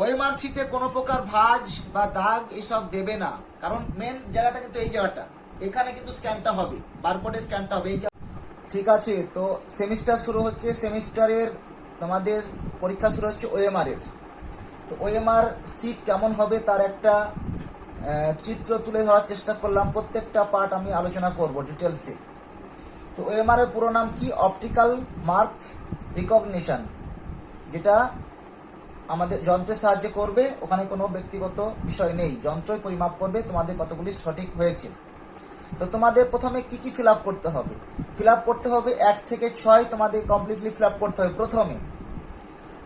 OMR সিটে কোনো প্রকার ভাঁজ বা দাগ এসব দেবে না। কারণ মেন জায়গাটা কিন্তু এই জায়গাটা। এখানে কিন্তু স্ক্যানটা হবে। বারকোডে স্ক্যানটা হবে ঠিক আছে, তো সেমিস্টার শুরু হচ্ছে সেমিস্টারের তোমাদের পরীক্ষা শুরু হচ্ছে ওএমআর এর তো ওএমআর সিট কেমন হবে তার একটা চিত্র তুলে ধরার চেষ্টা করলাম। প্রত্যেকটা পার্ট আমি আলোচনা করব ডিটেলসে তো ওএমআর এর পুরো নাম কি? অপটিক্যাল মার্ক রিকগনিশন যেটা আমাদের যন্ত্রের সাহায্যে করবে, ওখানে কোনো ব্যক্তিগত বিষয় নেই। যন্ত্রই পরিমাপ করবে, তোমাদের কতগুলি সঠিক হয়েছে। তো তোমাদের প্রথমে কি কি ফিল করতে হবে? ফিল করতে হবে এক থেকে ছয় তোমাদের কমপ্লিটলি ফিল করতে হবে প্রথমে।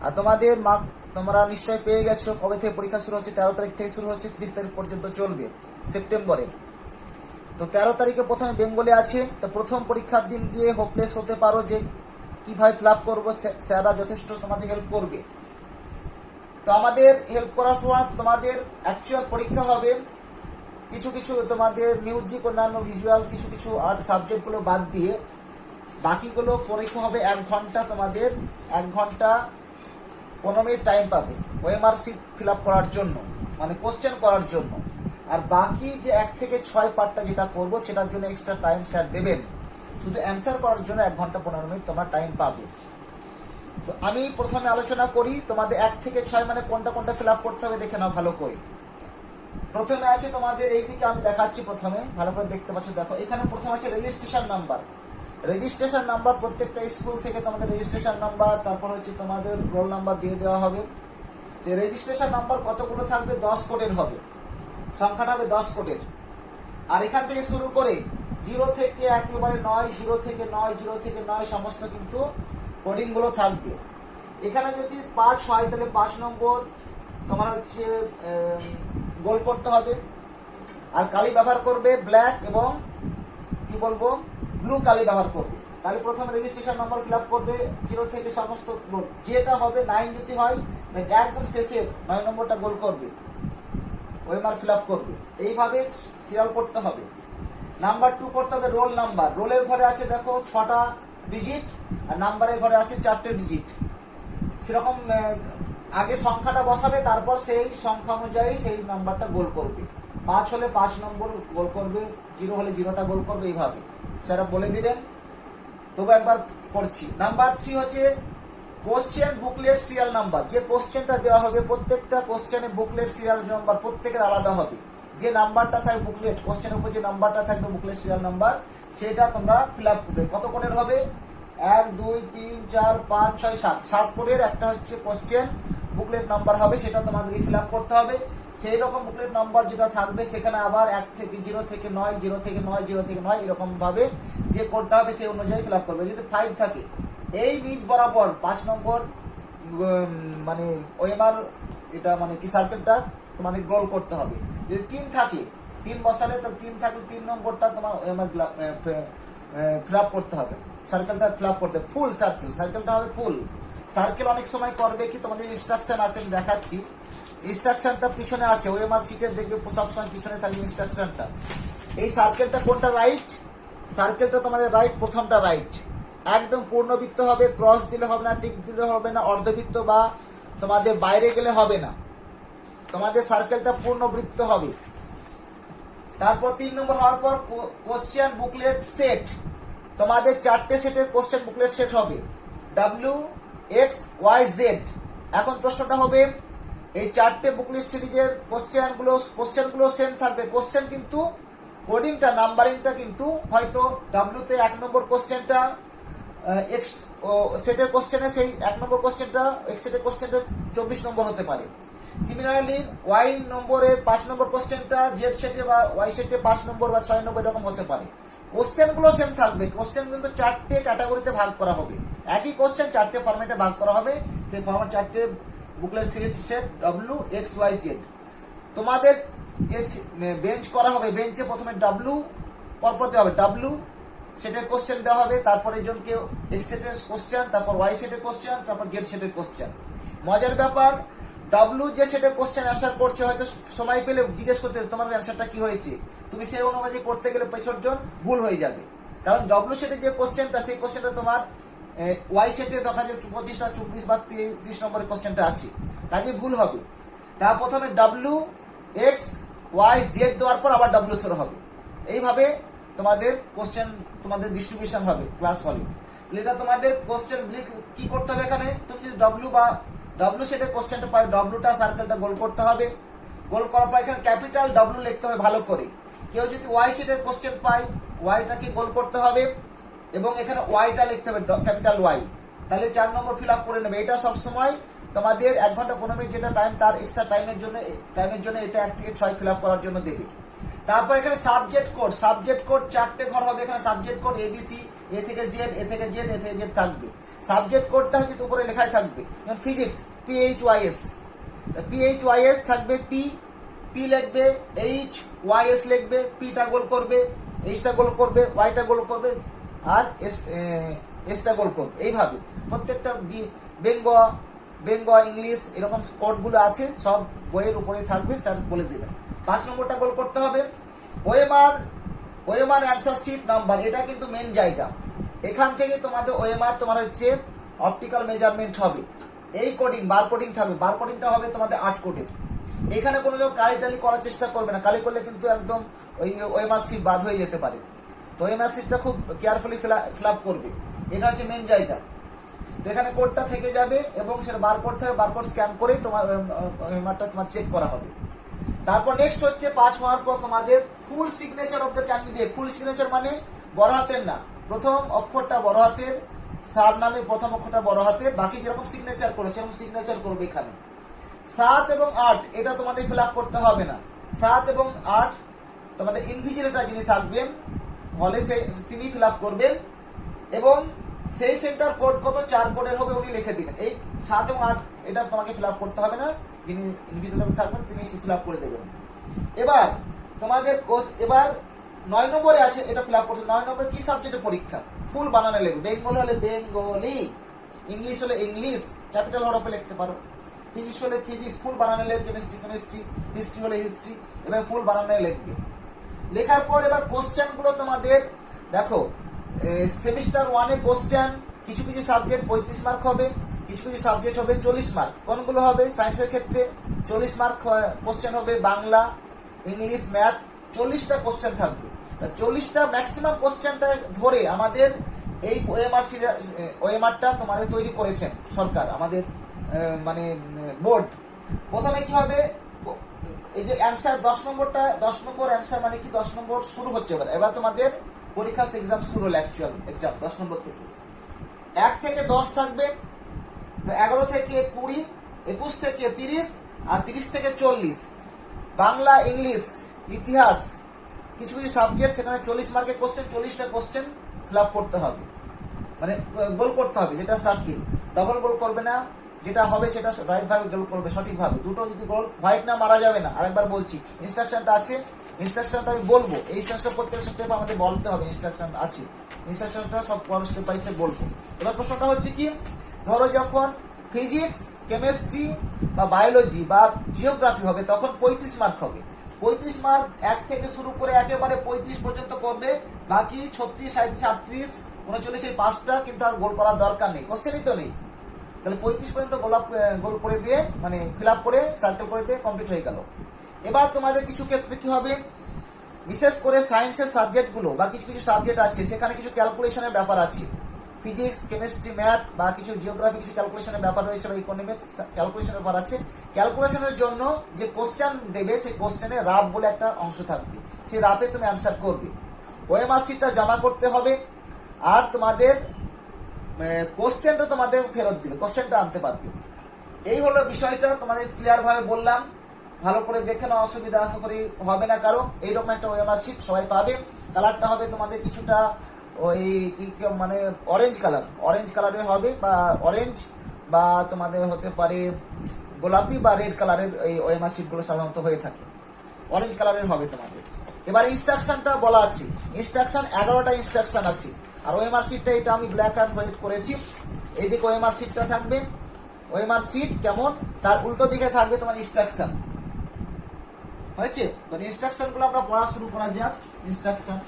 আর তোমাদের মার্ক তোমরা নিশ্চয় পেয়ে গেছো কবে থেকে পরীক্ষা শুরু হচ্ছে, তেরো তারিখ থেকে শুরু হচ্ছে, ত্রিশ তারিখ পর্যন্ত চলবে, সেপ্টেম্বরে। তো তেরো তারিখে প্রথমে বেঙ্গলে আছে, তো প্রথম পরীক্ষার দিন গিয়ে হোপলেস হতে পারো যে কীভাবে ফিল আপ করব স্যা- স্যাররা যথেষ্ট তোমাদের হেল্প করবে। তো আমাদের হেল্প করার পর তোমাদের অ্যাকচুয়াল পরীক্ষা হবে। কিছু কিছু তোমাদের মিউজিক অন্যান্য ভিজুয়াল কিছু কিছু আর্ট সাবজেক্টগুলো বাদ দিয়ে বাকিগুলো পরীক্ষা হবে এক ঘণ্টা তোমাদের, এক ঘণ্টা পনেরো মিনিট টাইম পাবে ওএমআর সিট ফিল আপ করার জন্য মানে কোশ্চেন করার জন্য। আর বাকি যে এক থেকে ছয় পার্টটা যেটা করব সেটার জন্য এক্সট্রা টাইম স্যার দেবেন। শুধু অ্যান্সার করার জন্য এক ঘণ্টা পনেরো মিনিট তোমার টাইম পাবে। তো আমি প্রথমে আলোচনা করি, তোমাদের এক থেকে ছয় মানে কোনটা কোনটা ফিল করতে হবে দেখে নাও ভালো করে। প্রথমে আছে তোমাদের এই দিকে আমি দেখাচ্ছি প্রথমে, ভালো করে দেখতে পাচ্ছ, দেখো, এখানে প্রথমে আছে রেজিস্ট্রেশন নাম্বার রেজিস্ট্রেশন নাম্বার প্রত্যেকটা স্কুল থেকে তোমাদের রেজিস্ট্রেশন নাম্বার তারপর হচ্ছে তোমাদের রোল নাম্বার দিয়ে দেওয়া হবে। যে রেজিস্ট্রেশন নাম্বার কতগুলো থাকবে? দশ কোডের হবে। সংখ্যাটা হবে দশ কোডের আর এখান থেকে শুরু করে জিরো থেকে একেবারে নয়, জিরো থেকে নয়, জিরো থেকে নয়, সমস্ত কিন্তু কোডিংগুলো থাকবে। এখানে যদি পাঁচ হয়, তাহলে পাঁচ নম্বর তোমার হচ্ছে গোল করতে হবে। আর কালি ব্যবহার করবে ব্ল্যাক এবং কি বলব ব্লু কালি ব্যবহার করবে। তাহলে প্রথম রেজিস্ট্রেশন নাম্বার ফিল করবে জিরো থেকে সমস্ত গোল যেটা হবে নাইন যদি হয় একদম শেষে নয় নম্বরটা গোল করবে। ওএমআর ফিল করবে। এইভাবে সিরিয়াল করতে হবে। নাম্বার টু করতে হবে রোল নাম্বার রোলের ঘরে আছে দেখো ছটা ডিজিট আর নাম্বারের ঘরে আছে চারটে ডিজিট সেরকম আগে সংখ্যাটা বসাবে, তারপর সেই সংখ্যা অনুযায়ী সেই নাম্বারটা গোল করবে। পাঁচ হলে পাঁচ নম্বর গোল করবে, জিরো হলে জিরোটা গোল করবে, এইভাবে। স্যারা বলে দিলেন। তবু একবার করছি। নাম্বার থ্রি হচ্ছে কোশ্চেন বুকলেট সিরিয়াল নাম্বার যে কোশ্চেনটা দেওয়া হবে, প্রত্যেকটা কোশ্চেনে বুকলেট সিরিয়াল নাম্বার প্রত্যেকের আলাদা হবে। যে নাম্বারটা থাকবে বুকলেট কোশ্চেনের উপর যে নাম্বারটা থাকবে বুকলেট সিরিয়াল নাম্বার সেটা তোমরা ফিল আপ করবে। কত কোণের হবে? এক, দুই, তিন, চার, পাঁচ, ছয়, সাত। সাত কোণের একটা হচ্ছে কোশ্চেন বুকলেট নাম্বার হবে, সেটা তোমাদেরকে ফিল করতে হবে। সেই রকম বুকলেট নাম্বার যেটা থাকবে, সেখানে আবার এক থেকে জিরো থেকে নয় জিরো থেকে নয় জিরো থেকে নয় এরকম ভাবে যে কোডটা হবে, সেই অনুযায়ী ফিল করবে। যদি ফাইভ থাকে, এই নিচ বরাবর পাঁচ নম্বর মানে ওএমআর, এটা মানে কি সার্কেলটা তোমাদের গোল করতে হবে। যদি তিন থাকে, তিন বসালে তো তিন থাকলে তিন নম্বরটা তোমার ওএমআর ফিল করতে হবে। সার্কেলটা ফিল করতে ফুল সার্কেল সার্কেলটা হবে ফুল সার্কেল অনেক সময় করবে কি তোমাদের ইনস্ট্রাকশন আছে, আমি দেখাচ্ছি। ইনস্ট্রাকশনটা পিছনে আছে ওএমআর সিটের দেখবে সবসময় পিছনে থাকবে ইনস্ট্রাকশনটা এই সার্কেলটা কোনটা রাইট সার্কেলটা তোমাদের রাইট প্রথমটা রাইট একদম পূর্ণবৃত্ত হবে ক্রস দিলে হবে না টিক দিলে হবে না, অর্ধবৃত্ত বা তোমাদের বাইরে গেলে হবে না। তোমাদের সার্কেলটা পূর্ণবৃত্ত হবে। তারপর তিন নম্বর হওয়ার পর কোশ্চেন বুকলেট সেট তোমাদের চারটে সেটের কোশ্চেন বুকলেট সেট হবে। ডাব্লিউ এক্স ওয়াই জেড এখন প্রশ্নটা হবে, এই চারটে বুকলেট সিরিজের কোশ্চেনগুলো কোশ্চেনগুলো সেম থাকবে। কোশ্চেন কিন্তু কোডিংটা নাম্বারিংটা কিন্তু হয়তো ডাব্লিউতে এক নম্বর কোশ্চেনটা এক্স সেটের কোশ্চেনে সেই এক নম্বর কোশ্চেনটা এক্স সেটের কোশ্চেনটা চব্বিশ নম্বর হতে পারে। সিমিলারলি ওয়াই নম্বরের পাঁচ নম্বর কোশ্চেনটা জেড সেটে বা ওয়াই সেটে পাঁচ নম্বর বা ছয় নম্বর এরকম হতে পারে। কোশ্চেনগুলো সেম থাকবে। কোশ্চেন কিন্তু চারটে ক্যাটাগরিতে ভাগ করা হবে। একই কোশ্চেন চারটে ফরম্যাটে ভাগ করা হবে। সেই ফরম্যাট চারটে booklet Sylhet set W X Y Z তোমাদের যে বেঞ্চ করা হবে বেঞ্চে প্রথমে ডাব্লু পরপর দেওয়া হবে। ডাব্লু সেটের কোশ্চেন দেওয়া হবে। তারপরে জনকে এক্স সেটের কোশ্চেন তারপর ওয়াই সেটের কোশ্চেন তারপর গেট সেটের কোশ্চেন মজার ব্যাপার ডাব্লু যে সেটা কোশ্চেন অ্যান্সার করছে হয়তো সময় পেলে জিজ্ঞেস করতে, তোমার অ্যান্সারটা কি হয়েছে? তুমি সেই অনুযায়ী করতে গেলে পেছরজন ভুল হয়ে যাবে। কারণ ডব্লু সেটের যে কোশ্চেনটা সেই কোশ্চেনটা তোমার ওয়াই সেটে দেখা যায় পঁচিশ পঁচিশটা চব্বিশ বা তিরিশ নম্বরের কোশ্চেনটা আছে। কাজে ভুল হবে। তা প্রথমে ডাব্লু এক্স ওয়াই জেড দেওয়ার পর আবার ডাব্লু শুরু হবে। এইভাবে তোমাদের কোশ্চেন তোমাদের ডিস্ট্রিবিউশন হবে ক্লাস হলে এটা তোমাদের কোশ্চেন কি করতে হবে এখানে? তুমি যদি ডব্লু বা ডব্লু সেটের কোশ্চেনটা পাই ডব্লুটা সার্কেলটা গোল করতে হবে। গোল করার পর এখানে ক্যাপিটাল ডব্লু লিখতে হবে ভালো করে। কেউ যদি ওয়াই সেটের কোশ্চেন পায় ওয়াইটাকে গোল করতে হবে এবং এখানে ওয়াইটা লিখতে হবে ক্যাপিটাল ওয়াই তাহলে চার নম্বর ফিল আপ করে নেবে। এটা সবসময় তোমাদের এক ঘণ্টা পনেরো মিনিট যেটা টাইম তার এক্সট্রা টাইমের জন্য টাইমের জন্য এটা এক থেকে ছয় ফিল আপ করার জন্য দেবে। তারপর এখানে সাবজেক্ট কোড সাবজেক্ট কোড চারটে ঘর হবে। এখানে সাবজেক্ট কোড এবিসি এ থেকে জেড এ থেকে জেড এ থেকে জেড থাকবে। সাবজেক্ট কোডটা হচ্ছে উপরে লেখাই থাকবে। যেমন physics PH YS PH YS থাকবে পি পি লিখবে এইচ ওয়াইএস লিখবে পিটা গোল করবে এইচটা গোল করবে ওয়াইটা গোল করবে, আর এস এসটা গোল করবে। এইভাবে। প্রত্যেকটা বেঙ্গ বেঙ্গ ইংলিশ এরকম কোডগুলো আছে, সব বইয়ের উপরে থাকবে, স্যার বলে দেবেন। পাঁচ নম্বরটা গোল করতে হবে। OMR OMR answer sheet number, এটা কিন্তু মেন জায়গা। এখান থেকে তোমাদের ওএমআর তোমার হচ্ছে অপটিক্যাল মেজারমেন্ট হবে। এই কোডিং বার কোডিং থাকবে। বার কোডিংটা হবে তোমাদের আট কোডের এখানে কোনো যখন কালি টালি করার চেষ্টা করবে না। কালি করলে কিন্তু একদম ওই ওএমআর শিট বাদ হয়ে যেতে পারে। তো ওএমআর শিটটা খুব কেয়ারফুলি ফিল আপ করবে। এটা হচ্ছে মেন জায়গা। তো এখানে কোডটা থেকে যাবে এবং সেটা বার বারকোড থেকে বারকোড স্ক্যান করেই তোমার ওএমআরটা তোমার চেক করা হবে। তারপর নেক্সট হচ্ছে পাঁচ হওয়ার পর তোমাদের। Full signature of the candidate full signature মানে বড় হাতের না। প্রথম অক্ষরটা বড় হাতের, সার নামে প্রথম অক্ষরটা বড় হাতের, বাকি যেরকম সিগনেচার করে, সেরকম সিগনেচার করবে এখানে। সাত এবং আট, এটা তোমাদের ফিল করতে হবে না। সাত এবং আট, তোমাদের ইনভিজিলেটার যিনি থাকবেন, হলে সে, তিনি ফিল করবেন। এবং সেই সেন্টার কোড কত? চার কোডের হবে উনি লিখে দিবেন। এই সাত এবং আট, এটা তোমাকে ফিল করতে হবে না। যিনি ইনভিজিলেটর থাকবেন, তিনি ফিল আপ করে দেবেন। এবার তোমাদের কোর্স এবার নয় নম্বরে আছে, এটা ফিল আপ করতে। নয় নম্বরে কি সাবজেক্টের পরীক্ষা? ফুল বানানো লিখবে বেঙ্গলি হলে বেঙ্গলি, ইংলিশ হলে ইংলিশ, ক্যাপিটাল হরফে লিখতে পারো। ফিজিক্স হলে ফিজিক্স, ফুল বানানো লিখবে কেমিস্ট্রি কেমিস্ট্রি, হিস্ট্রি হলে হিস্ট্রি, এবার ফুল বানানো লিখবে। লেখার পর এবার কোশ্চেনগুলো তোমাদের, দেখো সেমিস্টার ওয়ানে কোশ্চেন কিছু কিছু সাবজেক্ট পঁয়ত্রিশ মার্ক হবে। কিছু কিছু সাবজেক্ট হবে চল্লিশ মার্ক কোনগুলো হবে? সায়েন্সের ক্ষেত্রে চল্লিশ মার্ক কোশ্চেন হবে বাংলা ইংলিশ ম্যাথ চল্লিশটা কোশ্চেন থাকবে। চল্লিশটা ম্যাক্সিমাম কোশ্চেনটা ধরে আমাদের এই ওএমআর ওএমআরটা তোমাদের তৈরি করেছেন সরকার, আমাদের মানে বোর্ড। প্রথমে কি হবে? এই যে অ্যান্সার দশ নম্বরটা, দশ নম্বর অ্যান্সার মানে কি? দশ নম্বর শুরু হচ্ছে এবার। এবার তোমাদের পরীক্ষা এক্সাম শুরু হলো অ্যাকচুয়াল এক্সাম দশ নম্বর থেকে। এক থেকে দশ থাকবে। এগারো থেকে কুড়ি, একুশ থেকে তিরিশ আর তিরিশ থেকে চল্লিশ। বাংলা, ইংলিশ, ইতিহাস, কিছু কিছু সাবজেক্ট সেখানে চল্লিশ মার্কের কোশ্চেন চল্লিশটা কোশ্চেন ফিল করতে হবে। মানে গোল করতে হবে, যেটা সার্কিল ডবল গোল করবে না, যেটা হবে সেটা রাইট ভাবে গোল করবে সঠিকভাবে দুটো যদি গোল হোয়াইট না, মারা যাবে না। আরেকবার বলছি ইনস্ট্রাকশনটা আছে। ইনস্ট্রাকশনটা আমি বলব। এই ইনস্ট্রাকশন প্রত্যেকটা স্টেপ আমাদের বলতে হবে ইনস্ট্রাকশন আছে। ইনস্ট্রাকশনটা সব স্টেপ বাই স্টেপ বলব। এবার প্রশ্নটা হচ্ছে কি? ধরো যখন ফিজিক্স কেমিস্ট্রি বা বায়োলজি বা জিওগ্রাফি হবে, তখন পঁয়ত্রিশ মার্ক হবে। পঁয়ত্রিশ মার্ক এক থেকে শুরু করে একেবারে পঁয়ত্রিশ পর্যন্ত করবে, বাকি ছত্রিশ সাঁত্রিশ আটত্রিশ, উনচল্লিশ এই পাঁচটা কিন্তু আর গোল করার দরকার নেই, কোশ্চেনই তো নেই। তাহলে পঁয়ত্রিশ পর্যন্ত গোলাপ গোল করে দিয়ে মানে ফিল আপ করে সার্কেল করে দিয়ে কমপ্লিট হয়ে গেল। এবার তোমাদের কিছু ক্ষেত্রে কি হবে? বিশেষ করে সায়েন্সের সাবজেক্টগুলো বা কিছু কিছু সাবজেক্ট আছে, সেখানে কিছু ক্যালকুলেশনের ব্যাপার আছে। ফিজিক্স কেমিস্ট্রি ম্যাথ বা কিছু জিওগ্রাফি কিছু ক্যালকুলেশনের ব্যাপার রয়েছে বা ইকোনমিক্স ক্যালকুলেশনের ব্যাপার আছে। ক্যালকুলেশনের জন্য যে কোশ্চেন দেবে, সেই কোশ্চেনে রাফ বলে একটা অংশ থাকবে। সেই রাফে তুমি অ্যান্সার করবে। ওএমআর শিটটা জমা করতে হবে আর তোমাদের কোশ্চেনটা তোমাদের ফেরত দিবে কোশ্চেনটা আনতে পারবে। এই হলো বিষয়টা, তোমাদের ক্লিয়ার ভাবে বললাম। ভালো করে দেখে নাও, অসুবিধা আশা করি হবে না কারও। এইরকম একটা ওএমআর শিট সবাই পাবে। কালারটা হবে তোমাদের কিছুটা ওই কি মানে অরেঞ্জ কালার অরেঞ্জ কালারের হবে বা অরেঞ্জ বা তোমাদের হতে পারে গোলাপি বা রেড কালারের এই ওএমআর শিটগুলো সাধারণত হয়ে থাকে। অরেঞ্জ কালারের হবে তোমাদের। এবার ইনস্ট্রাকশনটা বলা আছে। ইনস্ট্রাকশন এগারোটা ইনস্ট্রাকশন আছে। আর ওএমআর শিটটা এটা আমি ব্ল্যাক অ্যান্ড হোয়াইট করেছি। এইদিকে ওএমআর শিটটা থাকবে। ওএমআর শিট কেমন? তার উল্টো দিকে থাকবে তোমার ইনস্ট্রাকশন হয়েছে? মানে ইনস্ট্রাকশনগুলো আমরা পড়া শুরু করা যাক। ইনস্ট্রাকশন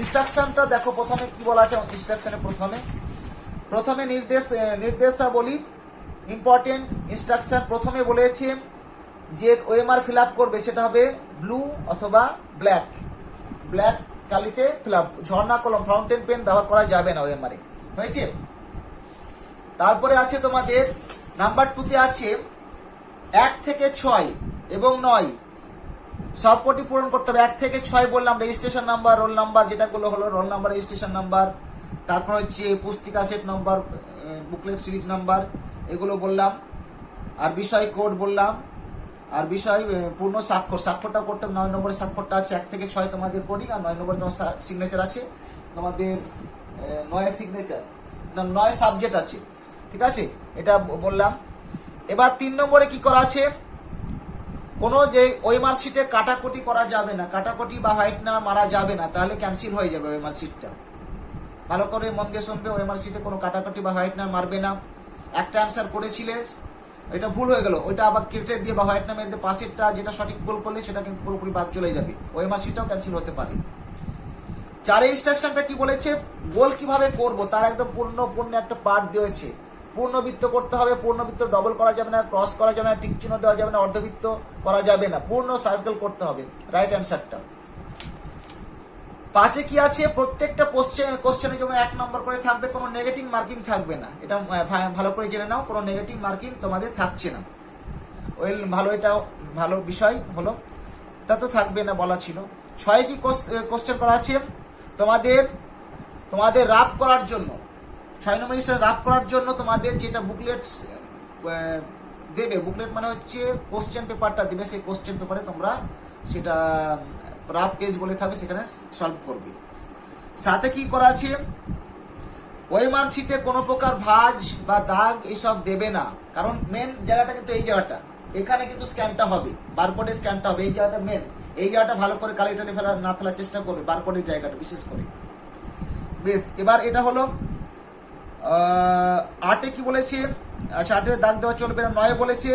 ইনস্ট্রাকশনটা দেখো প্রথমে কি বলা আছে ইনস্ট্রাকশনে প্রথমে। প্রথমে নির্দেশ নির্দেশাবলী ইম্পর্টেন্ট ইনস্ট্রাকশন প্রথমে বলেছে যে ওএমআর ফিল আপ করবে সেটা হবে ব্লু অথবা ব্ল্যাক ব্ল্যাক কালিতে ফিল আপ ঝর্ণা, কলম ফাউন্টেন পেন ব্যবহার করা যাবে না ওএমআর। হয়েছে? তারপরে আছে তোমাদের নাম্বার টুতে আছে এক থেকে ছয় এবং নয়। সবকটি পূরণ করতে হবে। এক থেকে ছয় বললাম রেজিস্ট্রেশন নাম্বার রোল নাম্বার যেটাগুলো হলো রোল নাম্বার রেজিস্ট্রেশন নাম্বার তারপর হচ্ছে পুস্তিকা set number booklet series number এগুলো বললাম। আর বিষয় কোড বললাম। আর বিষয় পূর্ণ স্বাক্ষর স্বাক্ষরটা করতে হবে, নয় নম্বরের স্বাক্ষরটা আছে এক থেকে ছয় তোমাদের কোডিং আর নয় নম্বরে তোমার সিগনেচার আছে তোমাদের নয় সিগনেচার নয় সাবজেক্ট আছে। ঠিক আছে? এটা বললাম। এবার তিন নম্বরে কি করা আছে? কোনো যে ওই মার্কশিটে কাটাকুটি করা যাবে না, কাটাকুটি বা হোয়াইট না মারা যাবে না, তাহলে ক্যান্সেল হয়ে যাবে ওই মার্কশিটটা। ভালো করে মন দিয়ে শুনবে, ওই মার্কশিটে কোনো কাটাকুটি বা হোয়াইট না মারবে না। একটা অ্যান্সার করেছিলে, এটা ভুল হয়ে গেল, ওইটা আবার কেটে দিয়ে বা হোয়াইট দিয়ে পাশেরটা যেটা সঠিক গোল করলে সেটা কিন্তু পুরোপুরি বাদ চলে যাবে। ওই মার্কশিটটাও ক্যান্সেল হতে পারে। চার ইনস্ট্রাকশনটা কি বলেছে? গোল কীভাবে করব? তার একদম পূর্ণ পূর্ণ একটা পার্ট দিয়েছে। পূর্ণবৃত্ত করতে হবে, পূর্ণবৃত্ত ডবল করা যাবে না ক্রস করা যাবে না, টিক চিহ্ন দেওয়া যাবে না, অর্ধবৃত্ত করা যাবে না, পূর্ণ সার্কেল করতে হবে রাইট অ্যান্সারটা পাঁচে কি আছে? প্রত্যেকটা কোশ্চেন কোশ্চেনে যেমন এক নম্বর করে থাকবে, কোনো নেগেটিভ মার্কিং থাকবে না। এটা ভালো করে জেনে নাও, কোনো নেগেটিভ মার্কিং তোমাদের থাকছে না। ওয়েল ভালো এটা, ভালো বিষয় হলো, তা তো থাকবে না বলা ছিল। ছয় কি কোশ্চেন করা আছে? তোমাদের তোমাদের রাপ করার জন্য ছয় নম্বর জিনিসটা রাপ করার জন্য তোমাদের যেটা বুকলেটস দেবে, বুকলেট মানে হচ্ছে কোশ্চেন পেপারটা দেবে, সেই কোশ্চেন পেপারে তোমরা সেটা রাফ পেজ বলে থাকবে, সেখানে সলভ করবে। সাথে কি করা আছে? ওয়েমার সিটে কোনো প্রকার ভাঁজ বা দাগ এসব দেবে না। কারণ মেন জায়গাটা কিন্তু এই জায়গাটা। এখানে কিন্তু স্ক্যানটা হবে বারকোডে স্ক্যানটা হবে, এই জায়গাটা মেন এই জায়গাটা ভালো করে কালি টালি ফেলার, না ফেলার চেষ্টা করবে বারকোডের জায়গাটা, বিশেষ করে। বেশ, এবার এটা হলো আটে কি বলেছে? আচ্ছা আটে দাগ দেওয়া চলবে না, নয় বলেছে।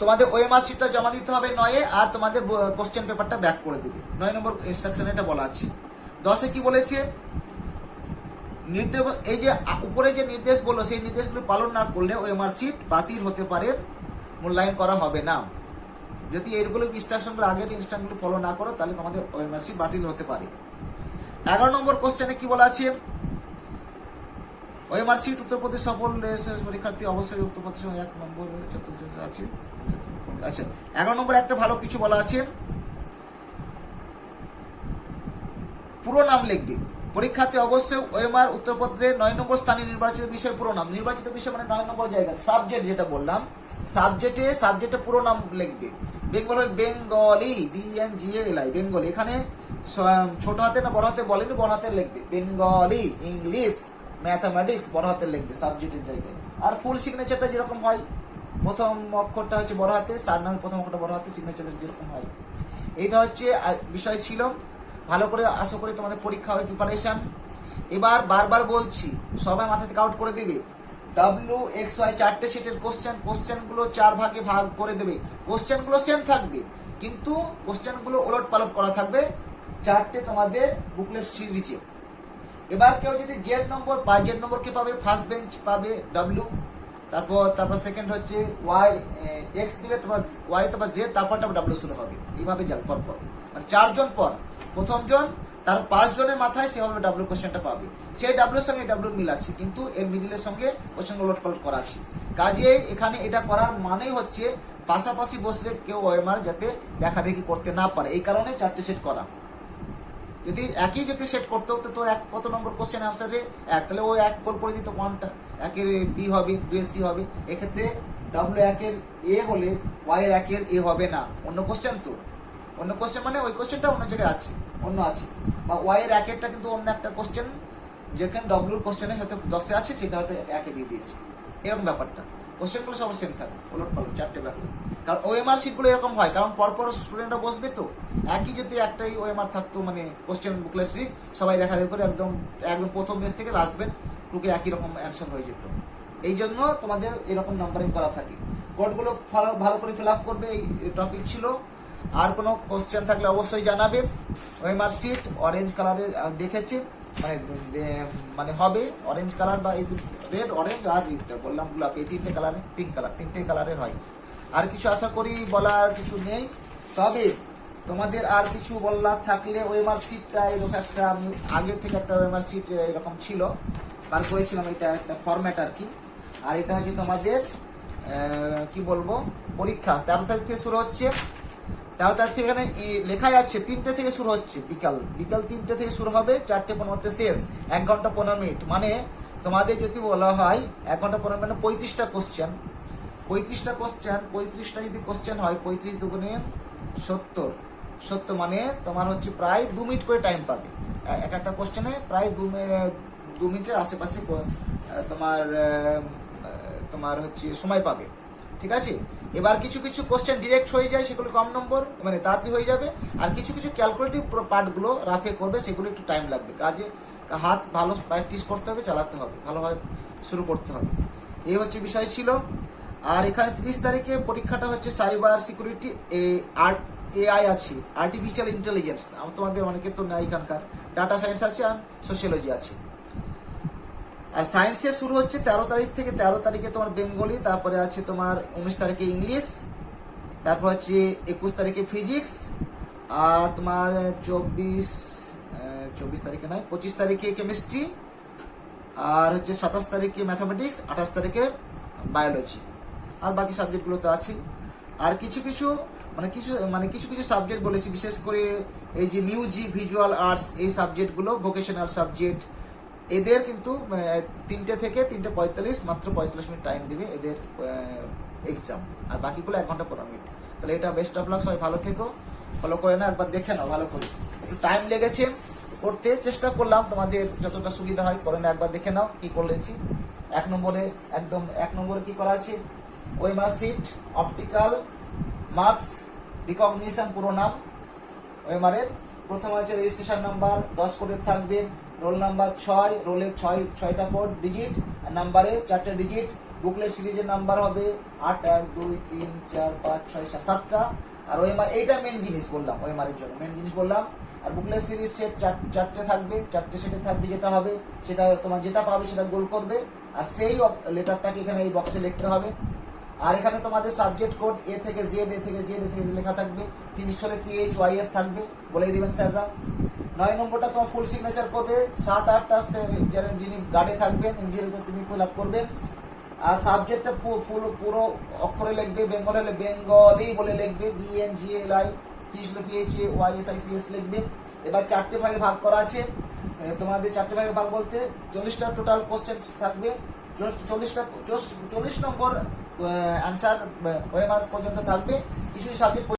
তোমাদের ওএমআর শিটটা জমা দিতে হবে নয়ে, আর তোমাদের কোশ্চেন পেপারটা ব্যাক করে দেবে। নয় নম্বর ইনস্ট্রাকশনে এটা বলা আছে। দশে কি বলেছে? নির্দেশ এই যে উপরে যে নির্দেশ বলল, সেই নির্দেশগুলো পালন না করলে ওএমআর শিট বাতিল হতে পারে, মূল্যায়ন করা হবে না। যদি এইগুলো ইনস্ট্রাকশনগুলো আগের ইনস্ট্রাকশনগুলো ফলো না করো, তাহলে তোমাদের ওএমআর শিট বাতিল হতে পারে। এগারো নম্বর কোশ্চেনে কি বলা আছে? ওএমআর সিট উত্তরপ্রদেশ সফল পরীক্ষার্থী অবশ্যই উত্তরপ্রদেশ এক নম্বর চতুর্থ আছে আচ্ছা এগারো নম্বর একটা ভালো কিছু বলা আছে। পুরো নাম লিখবে। পরীক্ষার্থী অবশ্যই ওএমআর উত্তরপত্রে নয় নম্বর স্থানে নির্বাচিত বিষয় পুরো নাম। নির্বাচিত বিষয় মানে নয় নম্বর জায়গা সাবজেক্ট যেটা বললাম। সাবজেক্টে সাবজেক্টে পুরো নাম লিখবে। Bengal, Bengali B N G L I Bengali এখানে ছোট হাতে না বড় হাতে বলেনি, বড় হাতে লিখবে। বেঙ্গলি, ইংলিশ, ম্যাথামেটিক্স, বড় হাতে লিখবে সাবজেক্টের জায়গায়। আর ফুল সিগনেচারটা যেরকম হয়, প্রথম অক্ষরটা হচ্ছে বড় হাতে সার নামের প্রথম অক্ষরটা বড় হাতে সিগনেচার যেরকম হয়। এইটা হচ্ছে বিষয় ছিল, ভালো করে আশা করি তোমাদের পরীক্ষা হবে প্রিপারেশন এবার বারবার বলছি, সবাই মাথা থেকে আউট করে দেবে। ডাব্লিউ এক্স ওয়াই চারটে সেটের কোশ্চেন কোশ্চেনগুলো চার ভাগে ভাগ করে দেবে। কোশ্চেনগুলো সেম থাকবে, কিন্তু কোশ্চেনগুলো ওলট পালট করা থাকবে। চারটে তোমাদের বুকলেট সিরিজে এবার কেউ যদি জেড নম্বর পায় জেড নম্বর কে পাবে? ফার্স্ট বেঞ্চ পাবে ডাব্লিউ তারপর তারপর সেকেন্ড হচ্ছে ওয়াই এক্স দিলে তোমার ওয়াই তারপর জেড তারপর ডাব্লিউ শুরু হবে। এইভাবে যাবে পর পর মানে চারজন পর প্রথম জন তার পাঁচ জনের মাথায় সেভাবে ডাব্লিউ কোশ্চেনটা পাবে। সেই ডাব্লিউর সঙ্গে ডাব্লিউ মিল আছে, কিন্তু এর মিডিলের সঙ্গে কোশ্চেন উলট পালট করা আছে। কাজে এখানে এটা করার মানে হচ্ছে পাশাপাশি বসলে কেউ ওএমআর যাতে দেখা দেখি করতে না পারে। এই কারণে চারটে সেট করা। যদি একই যদি সেট করতে হতো, তোর এক কত নম্বর কোশ্চেন আনসারে এক, তাহলে ও এক গোল করে দিত ওয়ানটা একের বি হবে দু দুই সি হবে। এক্ষেত্রে ডাব্লিউ একের এ হলে ওয়াই এর একের এ হবে না। অন্য কোশ্চেন তো। অন্য কোশ্চেন মানে ওই কোশ্চেনটা অন্য জায়গায় আছে, অন্য আছে। বা ওয়াই এর একেরটা কিন্তু অন্য একটা কোশ্চেন যেখানে ডব্লিউর কোশ্চেনে হয়তো দশে আছে, সেটা হয়তো একে দিয়ে দিয়েছে। এরকম ব্যাপারটা। কোশ্চেনগুলো সব সেম থাকে, ওলট পালট, চারটে ব্যাপার। কারণ ওএমআর সিটগুলো এরকম হয়, কারণ পরপর স্টুডেন্টরা বসবে তো। একই যদি একটাই ওএমআর থাকতো মানে কোশ্চেন বুকলেট সিরিজ সবাই দেখা দেখি করে একদম একদম প্রথম মেস থেকে লাস্ট বেন টুকে একই রকম অ্যান্সার হয়ে যেত। এই জন্য তোমাদের এরকম নাম্বারিং করা থাকে। কোডগুলো ভালো করে ফিল আপ করবে, এই টপিক ছিল। আর কোনো কোশ্চেন থাকলে অবশ্যই জানাবে। ওএমআর সিট অরেঞ্জ কালারে দেখেছি। মানে মানে হবে অরেঞ্জ কালার বা এই রেড অরেঞ্জ আর বললাম গোলাপ, এই তিনটে কালারে পিঙ্ক কালার তিনটে কালারের হয়। আর কিছু আশা করি বলার কিছু নেই। তবে তোমাদের আর কিছু বলার থাকলে ওয়েমার সিটটা এরকম একটা, আমি আগে থেকে একটা ওয়েমার সিট এরকম ছিল। বার করেছিলাম এটা একটা ফরম্যাট আর কি। আর এটা হচ্ছে তোমাদের কি বলব, পরীক্ষা। তেরো তারিখ থেকে শুরু হচ্ছে। তেরো তারিখ থেকে এখানে লেখা যাচ্ছে তিনটে থেকে শুরু হচ্ছে বিকাল। বিকাল তিনটে থেকে শুরু হবে, চারটে পনেরোতে শেষ। এক ঘণ্টা পনেরো মিনিট। মানে তোমাদের যদি বলা হয়, এক ঘণ্টা পনেরো মিনিট পঁয়ত্রিশটা কোশ্চেন পঁয়ত্রিশটা কোশ্চেন পঁয়ত্রিশটা যদি কোশ্চেন হয়, পঁয়ত্রিশ দুগুণে সত্তর। সত্তর মানে তোমার হচ্ছে প্রায় দু মিনিট করে টাইম পাবে। এক একটা কোশ্চেনে প্রায় দু দু মিনিটের আশেপাশে তোমার তোমার হচ্ছে সময় পাবে। ঠিক আছে? এবার কিছু কিছু কোশ্চেন ডিরেক্ট হয়ে যায়, সেগুলো কম নম্বর মানে তাড়াতাড়ি হয়ে যাবে। আর কিছু কিছু ক্যালকুলেটিভ পার্টগুলো রাফে করবে, সেগুলো একটু টাইম লাগবে। কাজে হাত ভালো প্র্যাকটিস করতে হবে, চালাতে হবে। ভালোভাবে শুরু করতে হবে। এই হচ্ছে বিষয় ছিল। আর এখানে তিরিশ তারিখে পরীক্ষাটা হচ্ছে সাইবার সিকিউরিটি আর্ট এআই আছে আর্টিফিশিয়াল ইন্টেলিজেন্স তোমাদের অনেকে তো নেই এখানকার। ডাটা সায়েন্স আছে আর সোশিয়োলজি আছে। আর সায়েন্সে শুরু হচ্ছে তেরো তারিখ থেকে তেরো তারিখে তোমার বেঙ্গলি, তারপরে আছে তোমার উনিশ তারিখে ইংলিশ, তারপর হচ্ছে একুশ তারিখে ফিজিক্স আর তোমার চব্বিশ চব্বিশ তারিখে নয় পঁচিশ তারিখে কেমিস্ট্রি আর হচ্ছে সাতাশ তারিখে ম্যাথামেটিক্স আঠাশ তারিখে বায়োলজি আর বাকি সাবজেক্টগুলো তো আছেই আর কিছু কিছু মানে কিছু মানে কিছু কিছু সাবজেক্ট বলেছি, বিশেষ করে এই যে মিউজিক ভিজুয়াল আর্টস এই সাবজেক্টগুলো ভোকেশনাল সাবজেক্ট এদের কিন্তু তিনটে থেকে তিনটে পঁয়তাল্লিশ, মাত্র পঁয়তাল্লিশ মিনিট টাইম দিবে এদের এক্সাম আর বাকিগুলো এক ঘণ্টা পনেরো মিনিট। তাহলে এটা বেস্ট অফ লাক সবাই ভালো থেকো। ফলো করে না একবার দেখে নাও, ভালো করে। একটু টাইম লেগেছে, করতে চেষ্টা করলাম তোমাদের যতটা সুবিধা হয়, করে না একবার দেখে নাও কি করেছি। এক নম্বরে, একদম এক নম্বরে কি করা আছে? ওয়েমার সিট অপটিক্যাল মার্কস রিকগনিশন পুরো নাম ওয়েমারের প্রথম আছে রেজিস্ট্রেশন নাম্বার দশ কোডের থাকবে। রোল নাম্বার ছয় রোলের ছয়, ছয়টা কোড ডিজিট আর নাম্বারে চারটে ডিজিট বুকলেট সিরিজের নাম্বার হবে আট, এক, দুই, তিন, চার, পাঁচ, ছয়, সাত, সাতটা। আর ওয়েমার এইটা মেন জিনিস বললাম ওয়েমারের জন্য মেন জিনিস বললাম। আর বুকলেট সিরিজ সেট চারটে থাকবে, চারটে সেটে থাকবে যেটা হবে, সেটা তোমার যেটা পাবে সেটা গোল করবে। আর সেই লেটারটাকে এখানে এই বক্সে লিখতে হবে। আর এখানে তোমাদের সাবজেক্ট কোড এ থেকে জেড এ থেকে জেড এ থেকে লেখা থাকবে। ফিজিক্স হলে পিএইচ ওয়াইএস থাকবে। বলে দেবেন স্যাররা। নয় নম্বরটা তোমার ফুল সিগনেচার করবে। সাত, আটটা যিনি গার্ডে থাকবেন তুমি ফিল আপ করবেন। আর সাবজেক্টটা ফুল পুরো অক্ষরে লিখবে। বেঙ্গল বেঙ্গলি বলে লিখবে। B N G L I physics হলে P H Y S I C S লিখবে। এবার চারটে ভাগে ভাগ করা আছে। তোমাদের চারটে ভাগে ভাগ বলতে চল্লিশটা টোটাল কোশ্চেন থাকবে। চল- চল্লিশটা চল্লিশ নম্বর অ্যান্সার ওয়েমার পর্যন্ত থাকবে? কিছু সাবজেক্ট